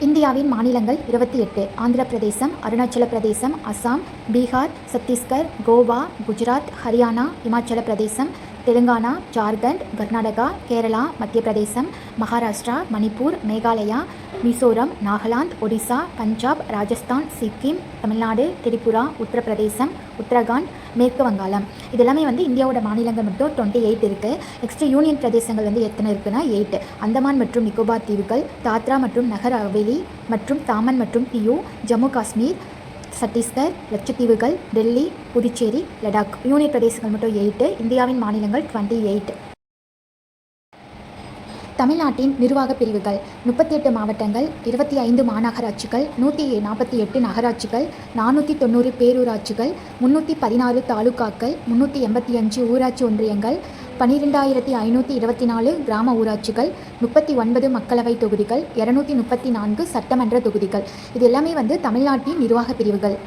இந்தியாவின் மாநிலங்கள் இருபத்தி எட்டு ஆந்திர பிரதேசம் அருணாச்சல பிரதேசம் அசாம் பீகார் சத்தீஸ்கர் கோவா குஜராத் ஹரியானா இமாச்சல பிரதேசம் தெலுங்கானா ஜார்க்கண்ட் கர்நாடகா கேரளா மத்திய பிரதேசம் மகாராஷ்டிரா மணிப்பூர் மேகாலயா மிசோரம் நாகாலாந்து ஒடிசா பஞ்சாப் ராஜஸ்தான் சிக்கிம் தமிழ்நாடு திரிபுரா உத்தரப்பிரதேசம் உத்தரகாண்ட் மேற்கு வங்காளம். இது எல்லாமே வந்து இந்தியாவோட மாநிலங்கள் மட்டும் டுவெண்ட்டி எயிட் இருக்குது நெக்ஸ்ட் யூனியன் பிரதேசங்கள் வந்து எத்தனை இருக்குன்னா எயிட் அந்தமான் மற்றும் நிக்கோபார் தீவுகள் தாத்ரா மற்றும் நகர் ஹவேலி மற்றும் தாமன் மற்றும் தியூ ஜம்மு காஷ்மீர் சத்தீஸ்கர் லட்சத்தீவுகள் டெல்லி புதுச்சேரி லடாக் யூனியன் பிரதேசங்கள் மட்டும் எயிட்டு இந்தியாவின் மாநிலங்கள் டுவெண்ட்டி எயிட் தமிழ்நாட்டின் நிர்வாக பிரிவுகள் முப்பத்தி எட்டு மாவட்டங்கள் இருபத்தி ஐந்து மாநகராட்சிகள் நூற்றி நாற்பத்தி எட்டு நகராட்சிகள் நானூற்றி தொண்ணூறு பேரூராட்சிகள் முந்நூற்றி பதினாறு தாலுகாக்கள் முந்நூற்றி எண்பத்தி அஞ்சு ஊராட்சி ஒன்றியங்கள் பன்னிரெண்டாயிரத்தி ஐநூற்றி இருபத்தி நாலு கிராம ஊராட்சிகள் முப்பத்தி ஒன்பது மக்களவை தொகுதிகள் இரநூத்தி முப்பத்தி நான்கு சட்டமன்ற தொகுதிகள். இது எல்லாமே வந்து தமிழ்நாட்டின் நிர்வாக பிரிவுகள்.